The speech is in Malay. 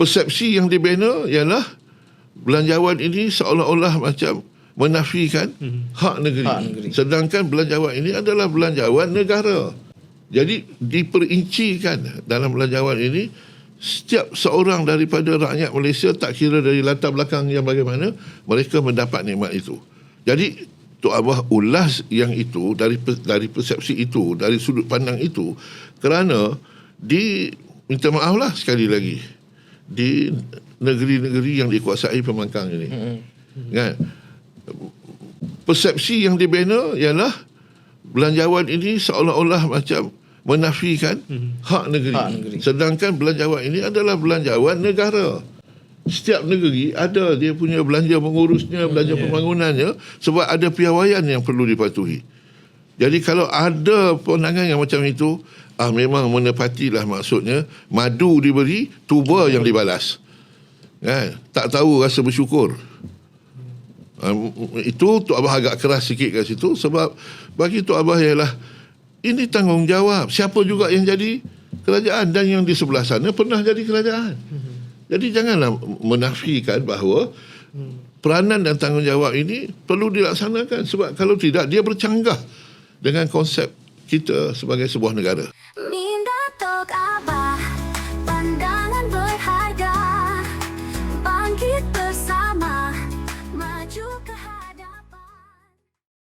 persepsi yang dibina ialah belanjawan ini seolah-olah macam menafikan hmm. hak, negeri. Hak negeri. Sedangkan belanjawan ini adalah belanjawan negara. Jadi diperincikan dalam belanjawan ini setiap seorang daripada rakyat Malaysia tak kira dari latar belakang yang bagaimana mereka mendapat nikmat itu. Jadi Tok Abah ulas yang itu dari dari persepsi itu, dari sudut pandang itu kerana di minta maaf lah sekali lagi di negeri-negeri yang dikuasai pembangkang ini. Hmm. Kan? Persepsi yang dibina ialah belanjawan ini seolah-olah macam menafikan hmm. hak, negeri. Hak negeri. Sedangkan belanjawan ini adalah belanjawan negara. Setiap negeri ada dia punya belanja mengurusnya, belanja yeah. pembangunannya sebab ada piawaian yang perlu dipatuhi. Jadi kalau ada pandangan yang macam itu, ah memang menepatilah maksudnya madu diberi, tuba yang dibalas. Kan? Tak tahu rasa bersyukur. Um, itu Tok Abah agak keras sikit kat situ sebab bagi Tok Abah ialah ini tanggungjawab siapa juga yang jadi kerajaan dan yang di sebelah sana pernah jadi kerajaan. Jadi janganlah menafikan bahawa peranan dan tanggungjawab ini perlu dilaksanakan sebab kalau tidak dia bercanggah dengan konsep kita sebagai sebuah negara.